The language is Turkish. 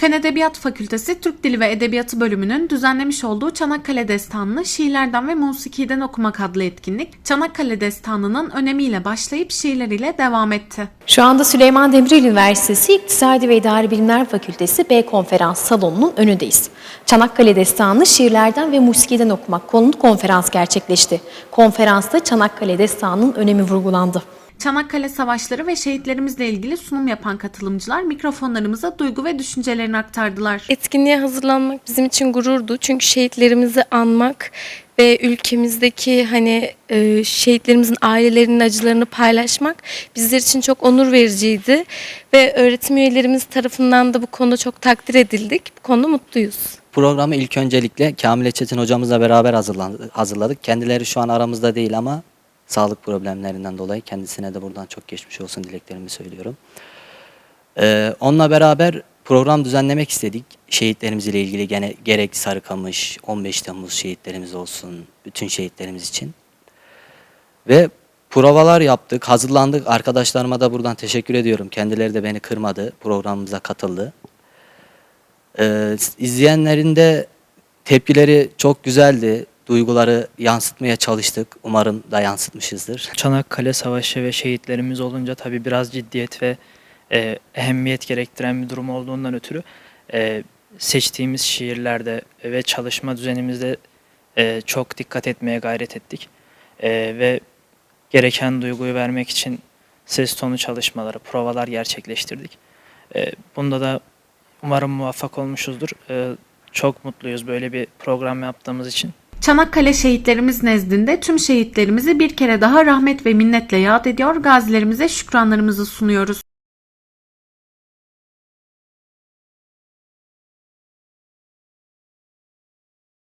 Fen Edebiyat Fakültesi Türk Dili ve Edebiyatı bölümünün düzenlemiş olduğu Çanakkale Destanı'nı şiirlerden ve musikiden okumak adlı etkinlik, Çanakkale Destanı'nın önemiyle başlayıp şiirleriyle devam etti. Şu anda Süleyman Demirel Üniversitesi İktisadi ve İdari Bilimler Fakültesi B Konferans Salonu'nun önündeyiz. Çanakkale Destanı şiirlerden ve musikiden okumak konulu konferans gerçekleşti. Konferansta Çanakkale Destanı'nın önemi vurgulandı. Çanakkale Savaşları ve şehitlerimizle ilgili sunum yapan katılımcılar mikrofonlarımıza duygu ve düşüncelerini aktardılar. Etkinliğe hazırlanmak bizim için gururdu. Çünkü şehitlerimizi anmak ve ülkemizdeki hani e, şehitlerimizin ailelerinin acılarını paylaşmak bizler için çok onur vericiydi. Ve öğretim üyelerimiz tarafından da bu konuda çok takdir edildik. Bu konuda mutluyuz. Programı ilk öncelikle Kamile Çetin hocamızla beraber hazırladık. Kendileri şu an aramızda değil ama sağlık problemlerinden dolayı kendisine de buradan çok geçmiş olsun dileklerimi söylüyorum. Ee, onunla beraber program düzenlemek istedik. Şehitlerimizle ilgili gene gerek Sarıkamış, 15 Temmuz şehitlerimiz olsun, bütün şehitlerimiz için. Ve provalar yaptık, hazırlandık. Arkadaşlarıma da buradan teşekkür ediyorum. Kendileri de beni kırmadı, programımıza katıldı. Ee, izleyenlerin de tepkileri çok güzeldi. Duyguları yansıtmaya çalıştık. Umarım da yansıtmışızdır. Çanakkale Savaşı ve şehitlerimiz olunca tabii biraz ciddiyet ve e, ehemmiyet gerektiren bir durum olduğundan ötürü e, seçtiğimiz şiirlerde ve çalışma düzenimizde e, çok dikkat etmeye gayret ettik. E, ve gereken duyguyu vermek için ses tonu çalışmaları, provalar gerçekleştirdik. E, bunda da umarım muvaffak olmuşuzdur. E, çok mutluyuz böyle bir program yaptığımız için. Çanakkale şehitlerimiz nezdinde tüm şehitlerimizi bir kere daha rahmet ve minnetle yad ediyor, gazilerimize şükranlarımızı sunuyoruz.